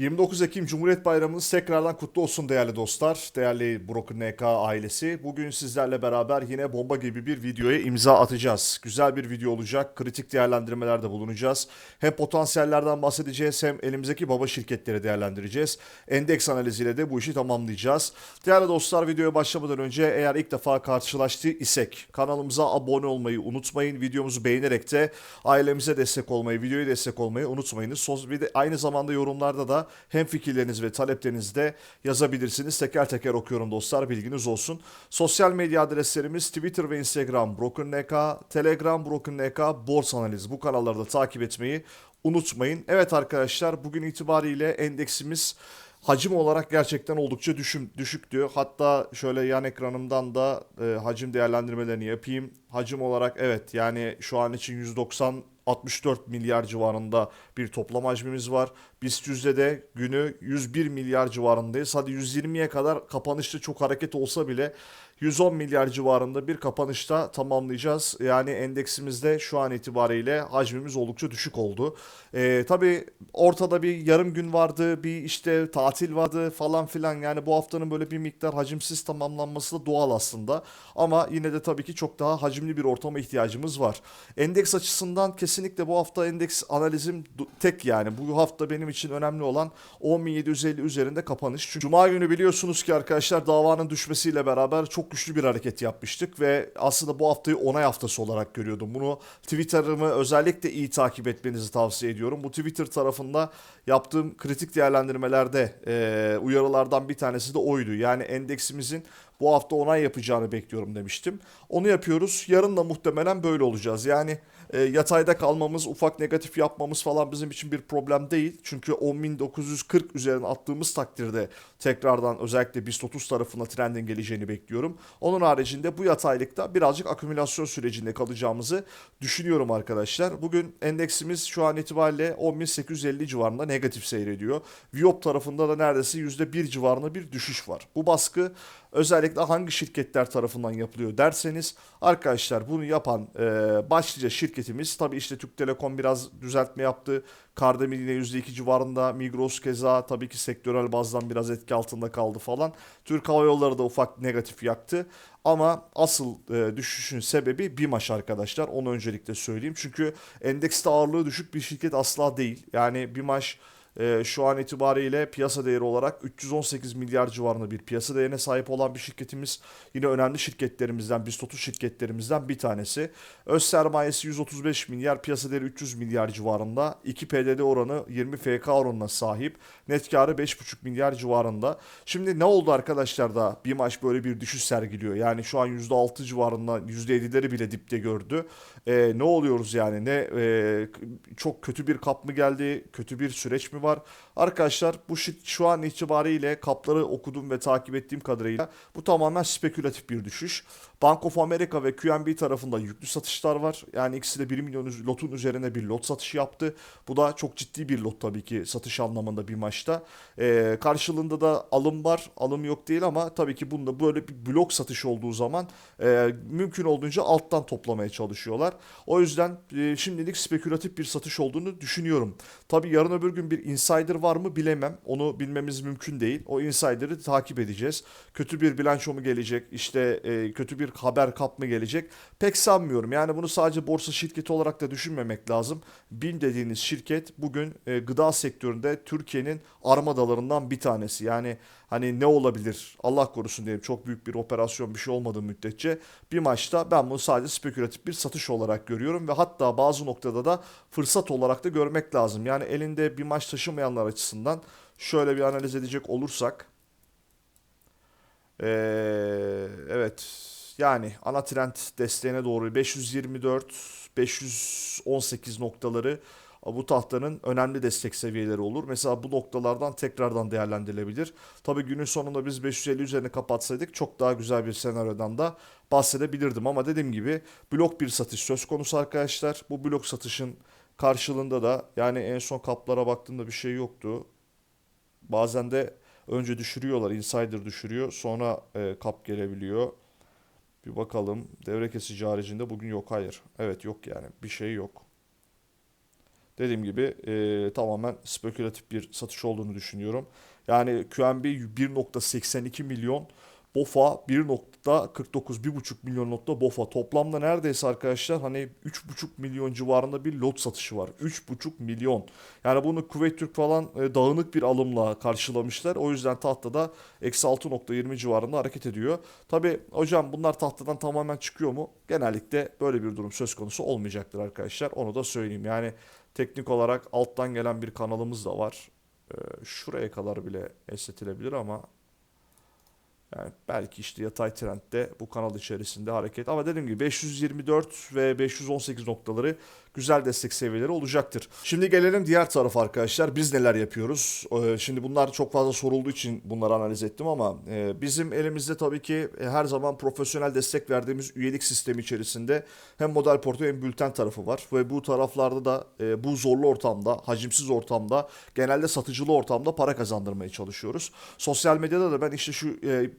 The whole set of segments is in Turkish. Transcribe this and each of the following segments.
29 Ekim Cumhuriyet Bayramınız tekrardan kutlu olsun değerli dostlar, değerli Broken NK ailesi. Bugün sizlerle beraber yine bomba gibi bir videoya imza atacağız. Güzel bir video olacak, kritik değerlendirmelerde bulunacağız. Hem potansiyellerden bahsedeceğiz hem elimizdeki baba şirketleri değerlendireceğiz. Endeks analiziyle de bu işi tamamlayacağız. Değerli dostlar videoya başlamadan önce eğer ilk defa karşılaştı isek kanalımıza abone olmayı unutmayın. Videomuzu beğenerek de ailemize destek olmayı, videoya destek olmayı unutmayınız. Bir de aynı zamanda yorumlarda da hem fikirleriniz ve taleplerinizi de yazabilirsiniz. Teker teker okuyorum dostlar bilginiz olsun. Sosyal medya adreslerimiz Twitter ve Instagram BrokenNK, Telegram BrokenNK, Borsa Analiz. Bu kanalları da takip etmeyi unutmayın. Evet arkadaşlar bugün itibariyle endeksimiz hacim olarak gerçekten oldukça düşüm, düşük diyor. Hatta şöyle yan ekranımdan da e, hacim değerlendirmelerini yapayım. Hacim olarak evet yani şu an için 190 64 milyar civarında bir toplam hacmimiz var. BIST yüzde de günü 101 milyar civarındayız. Hadi 120'ye kadar kapanışta çok hareket olsa bile 110 milyar civarında bir kapanışta tamamlayacağız. Yani endeksimizde şu an itibariyle hacmimiz oldukça düşük oldu. Ee, tabii ortada bir yarım gün vardı, bir işte tatil vardı falan filan. Yani bu haftanın böyle bir miktar hacimsiz tamamlanması da doğal aslında. Ama yine de tabii ki çok daha hacimli bir ortama ihtiyacımız var. Endeks açısından kesinlikle bu hafta endeks analizim tek yani. Bu hafta benim için önemli olan 10.750 üzerinde kapanış. Çünkü Cuma günü biliyorsunuz ki arkadaşlar davanın düşmesiyle beraber çok güçlü bir hareket yapmıştık ve aslında bu haftayı onay haftası olarak görüyordum. Bunu Twitter'ımı özellikle iyi takip etmenizi tavsiye ediyorum. Bu Twitter tarafında yaptığım kritik değerlendirmelerde e, uyarılardan bir tanesi de oydu. Yani endeksimizin bu hafta onay yapacağını bekliyorum demiştim. Onu yapıyoruz. Yarın da muhtemelen böyle olacağız. Yani e, yatayda kalmamız, ufak negatif yapmamız falan bizim için bir problem değil. Çünkü 10.940 üzerine attığımız takdirde tekrardan özellikle BIST 30 tarafına trendin geleceğini bekliyorum. Onun haricinde bu yataylıkta birazcık akümülasyon sürecinde kalacağımızı düşünüyorum arkadaşlar. Bugün endeksimiz şu an itibariyle 10.850 civarında negatif seyrediyor. Viyop tarafında da neredeyse %1 civarında bir düşüş var. Bu baskı özellikle hangi şirketler tarafından yapılıyor derseniz arkadaşlar bunu yapan e, başlıca şirketimiz tabi işte Türk Telekom biraz düzeltme yaptı. Kardemir yine %2 civarında. Migros keza tabii ki sektörel bazdan biraz etki altında kaldı falan. Türk Hava Yolları da ufak negatif yaktı. Ama asıl e, düşüşün sebebi BİMAŞ arkadaşlar. Onu öncelikle söyleyeyim. Çünkü endekste ağırlığı düşük bir şirket asla değil. Yani BİMAŞ e, şu an itibariyle piyasa değeri olarak 318 milyar civarında bir piyasa değerine sahip olan bir şirketimiz. Yine önemli şirketlerimizden, BIST 30 şirketlerimizden bir tanesi. Öz sermayesi 135 milyar, piyasa değeri 300 milyar civarında. 2 PDD oranı 20 FK oranına sahip. Net karı 5,5 milyar civarında. Şimdi ne oldu arkadaşlar da BİMAŞ böyle bir düşüş sergiliyor? Yani şu an %6 civarında, %7'leri bile dipte gördü. E, ne oluyoruz yani? Ne e, çok kötü bir kap mı geldi? Kötü bir süreç mi var? fora Arkadaşlar bu şu an itibariyle kapları okudum ve takip ettiğim kadarıyla bu tamamen spekülatif bir düşüş. Bank of America ve QNB tarafında yüklü satışlar var. Yani ikisi de 1 milyon lotun üzerine bir lot satışı yaptı. Bu da çok ciddi bir lot tabii ki satış anlamında bir maçta. Ee, karşılığında da alım var. Alım yok değil ama tabii ki bunda böyle bir blok satış olduğu zaman e, mümkün olduğunca alttan toplamaya çalışıyorlar. O yüzden e, şimdilik spekülatif bir satış olduğunu düşünüyorum. Tabii yarın öbür gün bir insider var mı bilemem. Onu bilmemiz mümkün değil. O insider'ı takip edeceğiz. Kötü bir bilanço mu gelecek? İşte e, kötü bir haber kap mı gelecek? Pek sanmıyorum. Yani bunu sadece borsa şirketi olarak da düşünmemek lazım. BİM dediğiniz şirket bugün e, gıda sektöründe Türkiye'nin armadalarından bir tanesi. Yani hani ne olabilir? Allah korusun diyelim çok büyük bir operasyon bir şey olmadığı müddetçe bir maçta ben bunu sadece spekülatif bir satış olarak görüyorum ve hatta bazı noktada da fırsat olarak da görmek lazım. Yani elinde bir maç taşımayanlar açısından şöyle bir analiz edecek olursak ee, evet yani ana trend desteğine doğru 524 518 noktaları bu tahtanın önemli destek seviyeleri olur. Mesela bu noktalardan tekrardan değerlendirilebilir. Tabii günün sonunda biz 550 üzerine kapatsaydık çok daha güzel bir senaryodan da bahsedebilirdim. Ama dediğim gibi blok bir satış söz konusu arkadaşlar. Bu blok satışın karşılığında da yani en son kaplara baktığımda bir şey yoktu. Bazen de önce düşürüyorlar. Insider düşürüyor. Sonra e, kap gelebiliyor. Bir bakalım. Devre kesici haricinde bugün yok. Hayır. Evet yok yani. Bir şey yok. dediğim gibi e, tamamen spekülatif bir satış olduğunu düşünüyorum. Yani QNB 1.82 milyon, BOFA 1.49 1.5 milyon lotta BOFA. Toplamda neredeyse arkadaşlar hani 3.5 milyon civarında bir lot satışı var. 3.5 milyon. Yani bunu Kuveyt Türk falan e, dağınık bir alımla karşılamışlar. O yüzden tahtada eksi 6.20 civarında hareket ediyor. Tabi hocam bunlar tahtadan tamamen çıkıyor mu? Genellikle böyle bir durum söz konusu olmayacaktır arkadaşlar. Onu da söyleyeyim. Yani teknik olarak alttan gelen bir kanalımız da var. Ee, şuraya kadar bile esnetilebilir ama yani belki işte yatay trendde bu kanal içerisinde hareket. Ama dediğim gibi 524 ve 518 noktaları güzel destek seviyeleri olacaktır. Şimdi gelelim diğer tarafa arkadaşlar. Biz neler yapıyoruz? Ee, Şimdi bunlar çok fazla sorulduğu için bunları analiz ettim ama e, bizim elimizde tabii ki e, her zaman profesyonel destek verdiğimiz üyelik sistemi içerisinde hem model portföy hem bülten tarafı var ve bu taraflarda da e, bu zorlu ortamda, hacimsiz ortamda, genelde satıcılı ortamda para kazandırmaya çalışıyoruz. Sosyal medyada da ben işte şu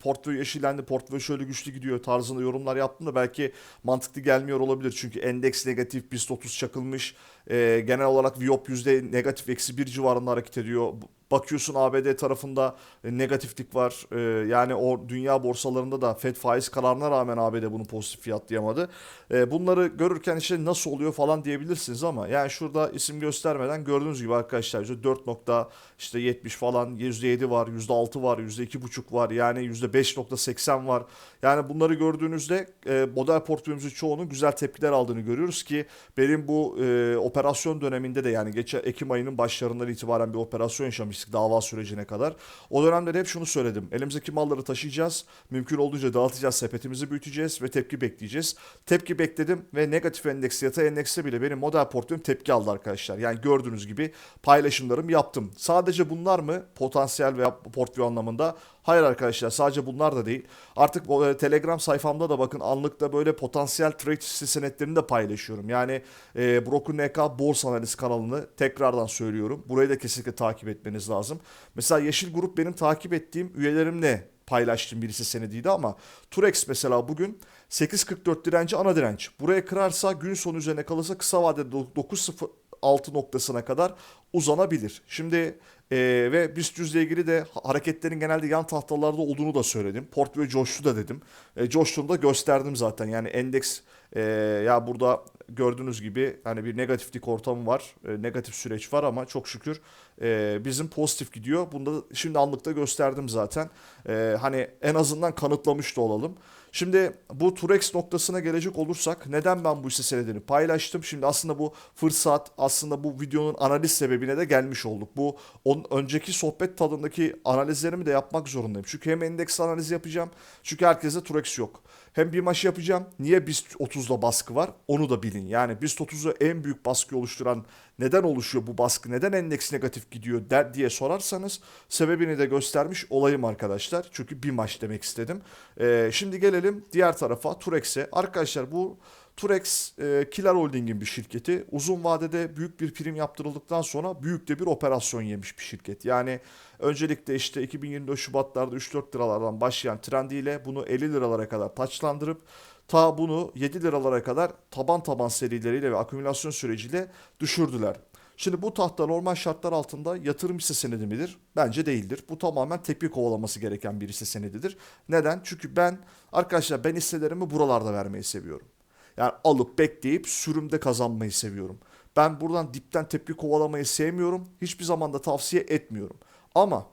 portföy yeşillendi, portföy şöyle güçlü gidiyor tarzında yorumlar yaptım da belki mantıklı gelmiyor olabilir. Çünkü endeks negatif, BIST 30 çakılmış. E, genel olarak Viyop yüzde negatif eksi bir civarında hareket ediyor. Bakıyorsun ABD tarafında e, negatiflik var. E, yani o dünya borsalarında da Fed faiz kararına rağmen ABD bunu pozitif fiyatlayamadı. E, bunları görürken işte nasıl oluyor falan diyebilirsiniz ama yani şurada isim göstermeden gördüğünüz gibi arkadaşlar işte 4 nokta işte 70 falan %7 var, %6 var, %2,5 var. Yani %5.80 var. Yani bunları gördüğünüzde model portföyümüzün çoğunun güzel tepkiler aldığını görüyoruz ki benim bu operasyon döneminde de yani geçen Ekim ayının başlarından itibaren bir operasyon yaşamıştık dava sürecine kadar. O dönemde de hep şunu söyledim. Elimizdeki malları taşıyacağız. Mümkün olduğunca dağıtacağız. Sepetimizi büyüteceğiz ve tepki bekleyeceğiz. Tepki bekledim ve negatif endeks yatay endekste bile benim model portföyüm tepki aldı arkadaşlar. Yani gördüğünüz gibi paylaşımlarım yaptım. Sadece bunlar mı potansiyel veya portföy anlamında? Hayır arkadaşlar sadece bunlar da değil. Artık e, Telegram sayfamda da bakın anlıkta böyle potansiyel trade hisse senetlerini de paylaşıyorum. Yani e, Broker NK Borsa Analiz kanalını tekrardan söylüyorum. Burayı da kesinlikle takip etmeniz lazım. Mesela Yeşil Grup benim takip ettiğim üyelerimle paylaştığım birisi senediydi ama Turex mesela bugün 8.44 direnci ana direnç. Buraya kırarsa gün sonu üzerine kalırsa kısa vadede 9.06 noktasına kadar uzanabilir. Şimdi e, ve BIST ile ilgili de hareketlerin genelde yan tahtalarda olduğunu da söyledim. Portföy coştu da dedim. E, coştuğunu da gösterdim zaten. Yani endeks e, ya burada gördüğünüz gibi hani bir negatiflik ortamı var. E, negatif süreç var ama çok şükür e, bizim pozitif gidiyor. Bunu da şimdi anlıkta gösterdim zaten. E, hani en azından kanıtlamış da olalım. Şimdi bu Turex noktasına gelecek olursak neden ben bu hisse senedini paylaştım? Şimdi aslında bu fırsat aslında bu videonun analiz sebebine de gelmiş olduk. Bu on, önceki sohbet tadındaki analizlerimi de yapmak zorundayım. Çünkü hem endeks analizi yapacağım. Çünkü herkese Turex yok. Hem bir maç yapacağım. Niye BIST 30'da baskı var? Onu da bilin. Yani BIST 30'u en büyük baskı oluşturan neden oluşuyor bu baskı? Neden endeks negatif gidiyor der diye sorarsanız sebebini de göstermiş olayım arkadaşlar. Çünkü bir maç demek istedim. Ee, şimdi gelelim diğer tarafa Turex'e. Arkadaşlar bu Turex e, Killer Holding'in bir şirketi. Uzun vadede büyük bir prim yaptırıldıktan sonra büyük de bir operasyon yemiş bir şirket. Yani öncelikle işte 2024 Şubatlarda 3-4 liralardan başlayan trendiyle bunu 50 liralara kadar taçlandırıp ta bunu 7 liralara kadar taban taban serileriyle ve akümülasyon süreciyle düşürdüler. Şimdi bu tahta normal şartlar altında yatırım hisse senedi midir? Bence değildir. Bu tamamen tepki kovalaması gereken bir hisse senedidir. Neden? Çünkü ben arkadaşlar ben hisselerimi buralarda vermeyi seviyorum. Yani alıp bekleyip sürümde kazanmayı seviyorum. Ben buradan dipten tepki kovalamayı sevmiyorum. Hiçbir zaman da tavsiye etmiyorum. Ama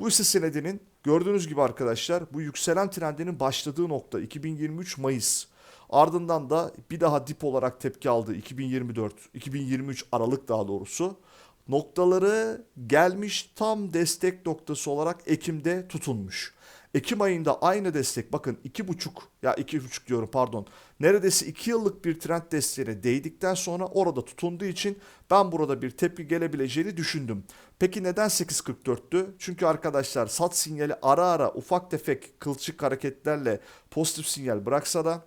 bu hisse senedinin gördüğünüz gibi arkadaşlar bu yükselen trendinin başladığı nokta 2023 Mayıs. Ardından da bir daha dip olarak tepki aldı 2024, 2023 Aralık daha doğrusu. Noktaları gelmiş tam destek noktası olarak Ekim'de tutunmuş. Ekim ayında aynı destek bakın 2,5 ya 2,5 diyorum pardon. Neredeyse 2 yıllık bir trend desteğine değdikten sonra orada tutunduğu için ben burada bir tepki gelebileceğini düşündüm. Peki neden 8.44'tü? Çünkü arkadaşlar sat sinyali ara ara ufak tefek kılçık hareketlerle pozitif sinyal bıraksa da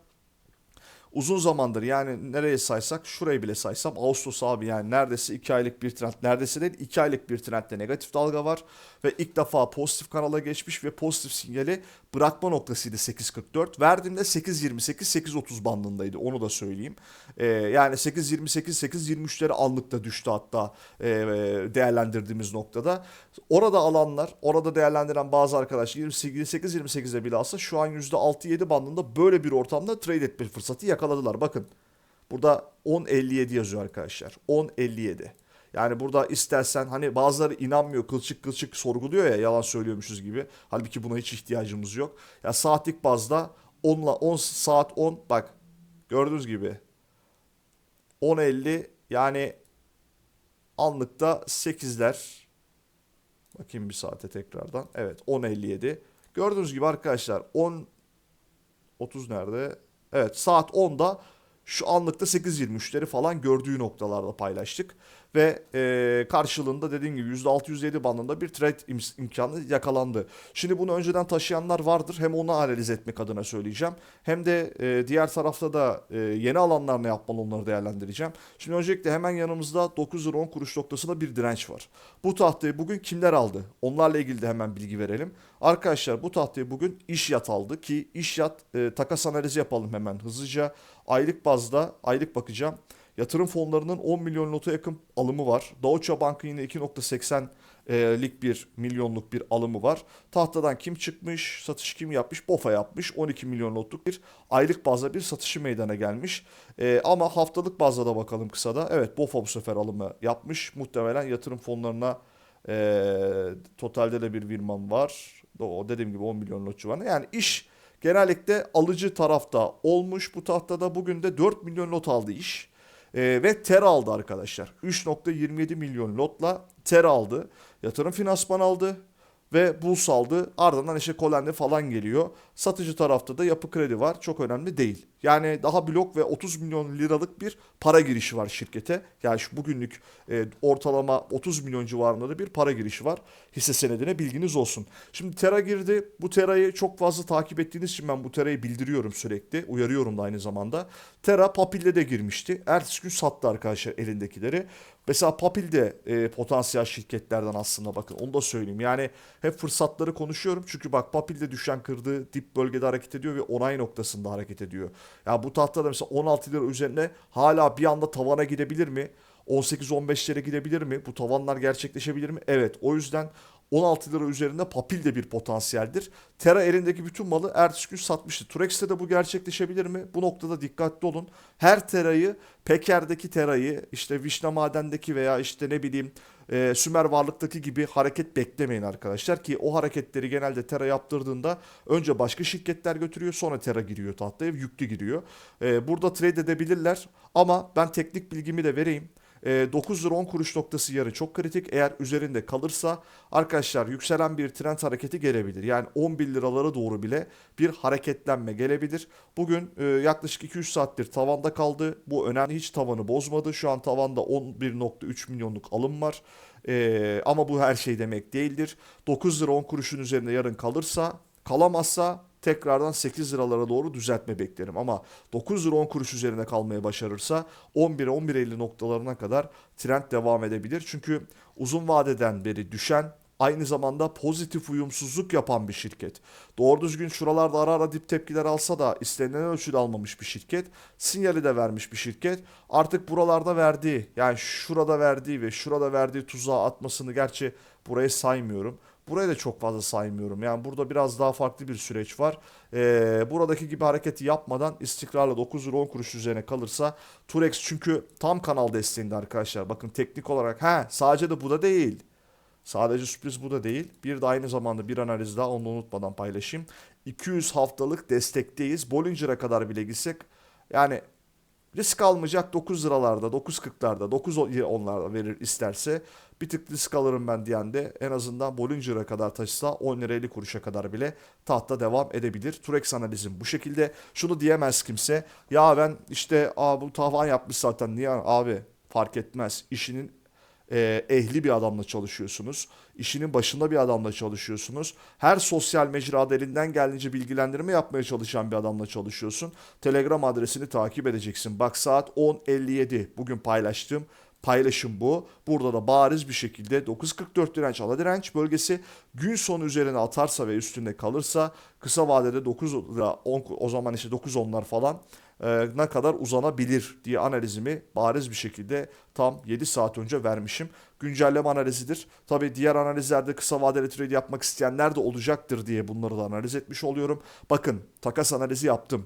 uzun zamandır yani nereye saysak şurayı bile saysam Ağustos abi yani neredeyse 2 aylık bir trend neredeyse değil 2 aylık bir trendde negatif dalga var. Ve ilk defa pozitif kanala geçmiş ve pozitif sinyali bırakma noktasıydı 8.44. Verdiğimde 8.28 8.30 bandındaydı onu da söyleyeyim. Ee, yani 8.28 8.23'leri anlıkta düştü hatta e, değerlendirdiğimiz noktada. Orada alanlar, orada değerlendiren bazı arkadaşlar 28-28'e bile alsa şu an %6-7 bandında böyle bir ortamda trade etme fırsatı yakaladılar. Bakın burada 10.57 yazıyor arkadaşlar. 10.57. Yani burada istersen hani bazıları inanmıyor kılçık kılçık sorguluyor ya yalan söylüyormuşuz gibi. Halbuki buna hiç ihtiyacımız yok. Ya saatlik bazda 10 10 saat 10 bak gördüğünüz gibi 10.50 yani anlıkta 8'ler bakayım bir saate tekrardan. Evet 10.57. Gördüğünüz gibi arkadaşlar 10 30 nerede? Evet saat 10'da şu anlıkta 8.23'leri falan gördüğü noktalarda paylaştık. Ve e, karşılığında dediğim gibi %607 bandında bir trade im- imkanı yakalandı. Şimdi bunu önceden taşıyanlar vardır. Hem onu analiz etmek adına söyleyeceğim. Hem de e, diğer tarafta da e, yeni alanlar ne yapmalı onları değerlendireceğim. Şimdi öncelikle hemen yanımızda 9 lira 10 kuruş noktasında bir direnç var. Bu tahtayı bugün kimler aldı? Onlarla ilgili de hemen bilgi verelim. Arkadaşlar bu tahtayı bugün iş yat aldı ki iş yat e, takas analizi yapalım hemen hızlıca. Aylık bazda aylık bakacağım. Yatırım fonlarının 10 milyon nota yakın alımı var. Deutsche Bank'ın yine 2.80'lik bir milyonluk bir alımı var. Tahtadan kim çıkmış, satış kim yapmış? BOFA yapmış. 12 milyon notluk bir aylık bazda bir satışı meydana gelmiş. Ee, ama haftalık bazda da bakalım kısa da. Evet BOFA bu sefer alımı yapmış. Muhtemelen yatırım fonlarına e, totalde de bir virman var. O dediğim gibi 10 milyon lot civarında. Yani iş genellikle alıcı tarafta olmuş. Bu tahtada bugün de 4 milyon lot aldı iş. Ee, ve ter aldı arkadaşlar. 3.27 milyon lotla ter aldı. Yatırım finansman aldı ve Bulls aldı. Ardından işte Kolende falan geliyor. Satıcı tarafta da yapı kredi var. Çok önemli değil. Yani daha blok ve 30 milyon liralık bir para girişi var şirkete. Yani şu bugünlük e, ortalama 30 milyon civarında da bir para girişi var. Hisse senedine bilginiz olsun. Şimdi Tera girdi. Bu Tera'yı çok fazla takip ettiğiniz için ben bu Tera'yı bildiriyorum sürekli. Uyarıyorum da aynı zamanda. Tera Papil'de de girmişti. Ertesi gün sattı arkadaşlar elindekileri. Mesela Papil e, potansiyel şirketlerden aslında bakın onu da söyleyeyim. Yani hep fırsatları konuşuyorum. Çünkü bak Papil de düşen kırdığı dip bölgede hareket ediyor ve onay noktasında hareket ediyor. Ya bu tahtada mesela 16 lira üzerine hala bir anda tavana gidebilir mi? 18-15'lere gidebilir mi? Bu tavanlar gerçekleşebilir mi? Evet. O yüzden 16 lira üzerinde Papil de bir potansiyeldir. Terra elindeki bütün malı ertesi gün satmıştı. Turex'te de bu gerçekleşebilir mi? Bu noktada dikkatli olun. Her Terra'yı, Peker'deki Terra'yı, işte Vişne Maden'deki veya işte ne bileyim e, Sümer Varlık'taki gibi hareket beklemeyin arkadaşlar. Ki o hareketleri genelde Terra yaptırdığında önce başka şirketler götürüyor sonra Terra giriyor tahtaya yüklü giriyor. E, burada trade edebilirler ama ben teknik bilgimi de vereyim. 9 lira 10 kuruş noktası yarı çok kritik. Eğer üzerinde kalırsa arkadaşlar yükselen bir trend hareketi gelebilir. Yani 11 liralara doğru bile bir hareketlenme gelebilir. Bugün e, yaklaşık 2-3 saattir tavanda kaldı. Bu önemli hiç tavanı bozmadı. Şu an tavanda 11.3 milyonluk alım var. Ee, ama bu her şey demek değildir. 9 lira 10 kuruşun üzerinde yarın kalırsa kalamazsa tekrardan 8 liralara doğru düzeltme beklerim. Ama 9 lira 10 kuruş üzerine kalmaya başarırsa 11'e 11.50 noktalarına kadar trend devam edebilir. Çünkü uzun vadeden beri düşen aynı zamanda pozitif uyumsuzluk yapan bir şirket. Doğru düzgün şuralarda ara ara dip tepkiler alsa da istenilen ölçüde almamış bir şirket. Sinyali de vermiş bir şirket. Artık buralarda verdiği yani şurada verdiği ve şurada verdiği tuzağa atmasını gerçi buraya saymıyorum. Buraya da çok fazla saymıyorum. Yani burada biraz daha farklı bir süreç var. Ee, buradaki gibi hareketi yapmadan istikrarla 9 lira 10 kuruş üzerine kalırsa Turex çünkü tam kanal desteğinde arkadaşlar. Bakın teknik olarak ha sadece de bu da değil. Sadece sürpriz bu da değil. Bir de aynı zamanda bir analiz daha onu unutmadan paylaşayım. 200 haftalık destekteyiz. Bollinger'a kadar bile gitsek yani risk almayacak 9 liralarda, 9.40'larda, 9 onlarda verir isterse bir tık risk alırım ben diyen de en azından Bollinger'a kadar taşısa 10 lira 50 kuruşa kadar bile tahta devam edebilir. Turex analizim bu şekilde. Şunu diyemez kimse. Ya ben işte Aa, bu tavan yapmış zaten niye abi fark etmez. İşinin e, ehli bir adamla çalışıyorsunuz. İşinin başında bir adamla çalışıyorsunuz. Her sosyal mecrada elinden geldiğince bilgilendirme yapmaya çalışan bir adamla çalışıyorsun. Telegram adresini takip edeceksin. Bak saat 10.57 bugün paylaştığım paylaşım bu. Burada da bariz bir şekilde 9.44 direnç ala direnç bölgesi gün sonu üzerine atarsa ve üstünde kalırsa kısa vadede 9 lira 10 o zaman işte 9.10'lar falan e, ne kadar uzanabilir diye analizimi bariz bir şekilde tam 7 saat önce vermişim. Güncelleme analizidir. Tabi diğer analizlerde kısa vadeli trade yapmak isteyenler de olacaktır diye bunları da analiz etmiş oluyorum. Bakın takas analizi yaptım.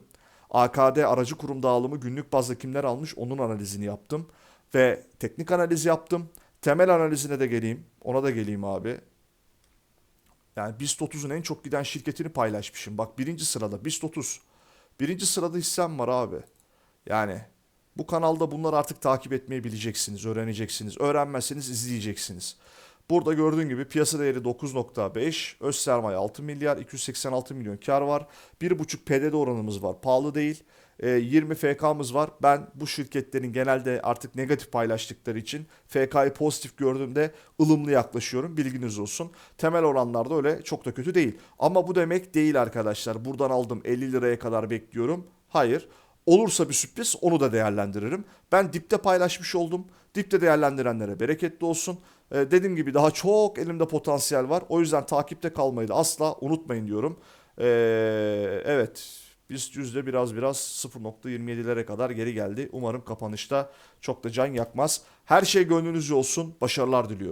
AKD aracı kurum dağılımı günlük bazda kimler almış onun analizini yaptım. Ve teknik analiz yaptım. Temel analizine de geleyim. Ona da geleyim abi. Yani BIST 30'un en çok giden şirketini paylaşmışım. Bak birinci sırada BIST 30. Birinci sırada hissem var abi. Yani bu kanalda bunları artık takip etmeyi bileceksiniz, öğreneceksiniz. Öğrenmezseniz izleyeceksiniz. Burada gördüğün gibi piyasa değeri 9.5, öz sermaye 6 milyar, 286 milyon kar var. 1.5 PDD oranımız var, pahalı değil. E, 20 FK'mız var. Ben bu şirketlerin genelde artık negatif paylaştıkları için FK'yı pozitif gördüğümde ılımlı yaklaşıyorum. Bilginiz olsun. Temel oranlarda öyle çok da kötü değil. Ama bu demek değil arkadaşlar. Buradan aldım 50 liraya kadar bekliyorum. Hayır. Olursa bir sürpriz onu da değerlendiririm. Ben dipte paylaşmış oldum. Dipte değerlendirenlere bereketli olsun. Ee, dediğim gibi daha çok elimde potansiyel var. O yüzden takipte kalmayı da asla unutmayın diyorum. Ee, evet biz yüzde biraz biraz 0.27'lere kadar geri geldi. Umarım kapanışta çok da can yakmaz. Her şey gönlünüzce olsun. Başarılar diliyorum.